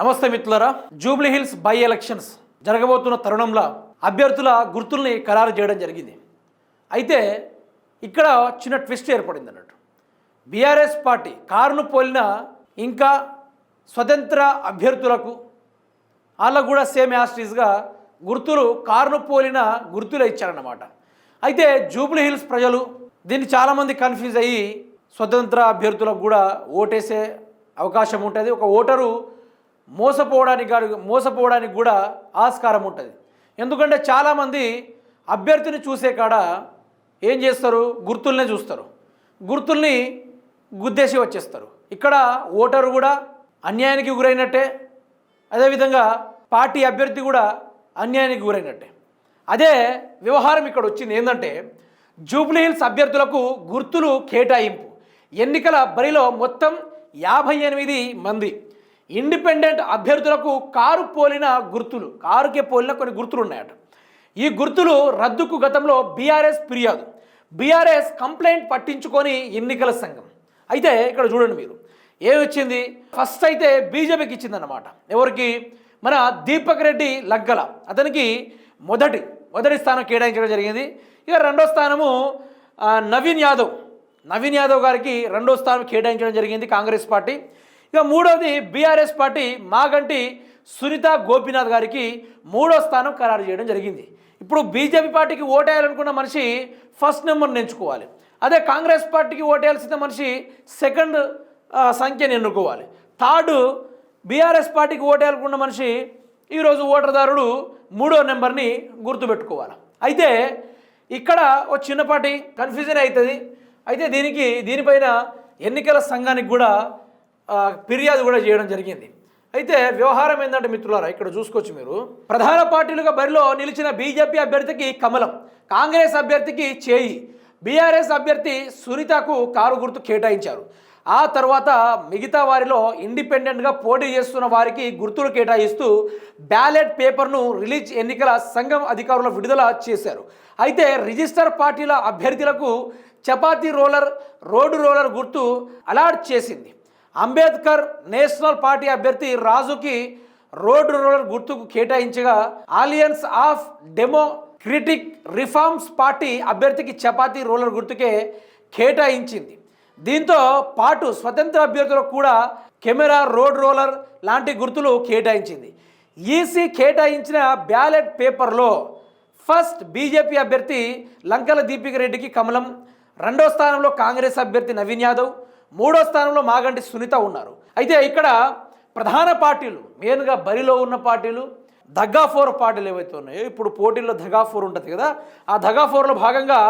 నమస్తే మిత్రులరా. Jubilee hills by elections జరగబోతున్న తరుణంలో అభ్యర్థుల గుర్తుల్ని ఖరారు చేయడం జరిగింది. అయితే ఇక్కడ చిన్న ట్విస్ట్ ఏర్పడింది అన్నట్టు. బీఆర్ఎస్ పార్టీ కారును పోలిన ఇంకా స్వతంత్ర అభ్యర్థులకు వాళ్ళకు కూడా సేమ్ యాస్టీస్గా గుర్తులు కారును పోలిన గుర్తులు ఇచ్చారన్నమాట. అయితే జూబ్లీ హిల్స్ ప్రజలు దీన్ని చాలామంది కన్ఫ్యూజ్ అయ్యి స్వతంత్ర అభ్యర్థులకు కూడా ఓటేసే అవకాశం ఉంటుంది. ఒక ఓటరు మోసపోవడానికి గాని- మోసపోవడానికి కూడా ఆస్కారం ఉంటుంది. ఎందుకంటే చాలామంది అభ్యర్థిని చూసే కాడ ఏం చేస్తారు? గుర్తుల్నే చూస్తారు. గుర్తుల్ని గుద్దేసి వచ్చేస్తారు. ఇక్కడ ఓటరు కూడా అన్యాయానికి గురైనట్టే. అదేవిధంగా పార్టీ అభ్యర్థి కూడా అన్యాయానికి గురైనట్టే. అదే వ్యవహారం ఇక్కడ వచ్చింది. ఏంటంటే జూబ్లీహిల్స్ అభ్యర్థులకు గుర్తులు కేటాయింపు. ఎన్నికల బరిలో మొత్తం యాభై ఎనిమిది మంది ఇండిపెండెంట్ అభ్యర్థులకు కారు పోలిన గుర్తులు కారుకే పోలిన కొన్ని గుర్తులు ఉన్నాయట ఈ గుర్తులు రద్దుకు గతంలో బీఆర్ఎస్ ఫిర్యాదు. బీఆర్ఎస్ కంప్లైంట్ పట్టించుకొని ఎన్నికల సంఘం. అయితే ఇక్కడ చూడండి మీరు ఏమొచ్చింది ఫస్ట్ అయితే బీజేపీకి ఇచ్చిందన్నమాట. ఎవరికి? మన దీపక్ రెడ్డి లగ్గల. అతనికి మొదటి మొదటి స్థానం కేటాయించడం జరిగింది. ఇక రెండో స్థానము నవీన్ యాదవ్. నవీన్ యాదవ్ గారికి రెండో స్థానం కేటాయించడం జరిగింది కాంగ్రెస్ పార్టీ. ఇక మూడవది బీఆర్ఎస్ పార్టీ మాగంటి సునీత గోపీనాథ్ గారికి మూడో స్థానం ఖరారు చేయడం జరిగింది. ఇప్పుడు బీజేపీ పార్టీకి ఓటేయాలనుకున్న మనిషి ఫస్ట్ నెంబర్ని ఎంచుకోవాలి. అదే కాంగ్రెస్ పార్టీకి ఓటేయాల్సిన మనిషి సెకండ్ సంఖ్యను ఎన్నుకోవాలి. థర్డ్ బీఆర్ఎస్ పార్టీకి ఓటేయాలనుకున్న మనిషి ఈరోజు ఓటర్దారుడు మూడో నెంబర్ని గుర్తుపెట్టుకోవాలి. అయితే ఇక్కడ ఓ చిన్నపాటి కన్ఫ్యూజన్ అవుతుంది. అయితే దీనికి దీనిపైన ఎన్నికల సంఘానికి కూడా ఫిర్యాదు కూడా చేయడం జరిగింది. అయితే వ్యవహారం ఏంటంటే మిత్రులారా ఇక్కడ చూసుకోవచ్చు మీరు. ప్రధాన పార్టీలుగా బరిలో నిలిచిన బీజేపీ అభ్యర్థికి కమలం కాంగ్రెస్ అభ్యర్థికి చేయి బీఆర్ఎస్ అభ్యర్థి సునీతకు కారు గుర్తు కేటాయించారు. ఆ తర్వాత మిగతా వారిలో ఇండిపెండెంట్గా పోటీ చేస్తున్న వారికి గుర్తులు కేటాయిస్తూ బ్యాలెట్ పేపర్ను రిలీజ్ ఎన్నికల సంఘం అధికారులు విడుదల చేశారు. అయితే రిజిస్టర్ పార్టీల అభ్యర్థులకు చపాతీ రోలర్ రోడ్డు రోలర్ గుర్తు అలాట్ చేసింది. అంబేద్కర్ నేషనల్ పార్టీ అభ్యర్థి రాజుకి రోడ్ రోలర్ గుర్తుకు కేటాయించగా alliance of democratic reforms party అభ్యర్థికి చపాతీ రోలర్ గుర్తుకే కేటాయించింది. దీంతో పాటు స్వతంత్ర అభ్యర్థులకు కూడా కెమెరా రోడ్ రోలర్ లాంటి గుర్తులు కేటాయించింది. ఈసీ కేటాయించిన బ్యాలెట్ పేపర్లో ఫస్ట్ బీజేపీ అభ్యర్థి లంకల దీపిక రెడ్డికి కమలం రెండో స్థానంలో కాంగ్రెస్ అభ్యర్థి నవీన్ యాదవ్ మూడో స్థానంలో మాగంటి సునీత ఉన్నారు. అయితే ఇక్కడ ప్రధాన పార్టీలు మెయిన్గా బరిలో ఉన్న పార్టీలు దగా ఫోర్ పార్టీలు ఏవైతే ఉన్నాయో ఇప్పుడు పోటీల్లో దగా ఫోర్ ఉంటుంది కదా ఆ దగా ఫోర్లో భాగంగా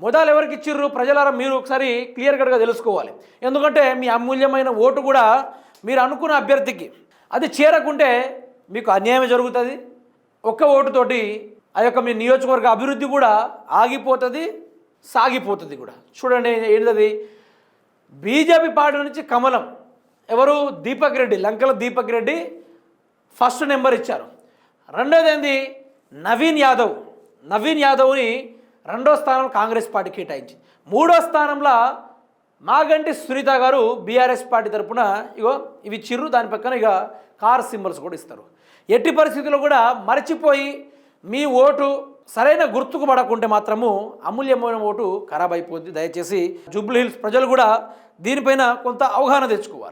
మొదలు ఎవరికి ఇచ్చిర్రు? ప్రజలారా మీరు ఒకసారి క్లియర్ కట్గా తెలుసుకోవాలి. ఎందుకంటే మీ అమూల్యమైన ఓటు కూడా మీరు అనుకున్న అభ్యర్థికి అది చేరకుంటే మీకు అన్యాయం జరుగుతుంది. ఒక్క ఓటుతోటి ఆ యొక్క మీ నియోజకవర్గ అభివృద్ధి కూడా ఆగిపోతుంది సాగిపోతుంది కూడా. చూడండి ఏంటది? బీజేపీ పార్టీ నుంచి కమలం. ఎవరు? దీపక్ రెడ్డి. లంకల దీపక్ రెడ్డి ఫస్ట్ నెంబర్ ఇచ్చారు. రెండోది ఏంది? నవీన్ యాదవ్. నవీన్ యాదవ్ని రెండో స్థానం కాంగ్రెస్ పార్టీ కేటాయించింది. మూడో స్థానంలో మాగంటి సునీత గారు బీఆర్ఎస్ పార్టీ తరఫున ఇగో ఇవి చిర్రు దాని పక్కన ఇక కార్ సింబల్స్ కూడా ఇస్తారు. ఎట్టి పరిస్థితుల్లో కూడా మరచిపోయి మీ ఓటు సరైన గుర్తుకు పడకుంటే మాత్రము అమూల్యమైన ఓటు ఖరాబ్ అయిపోద్ది. దయచేసి జూబ్లీ హిల్స్ ప్రజలు కూడా దీనిపైన కొంత అవగాహన తెచ్చుకోవాలి.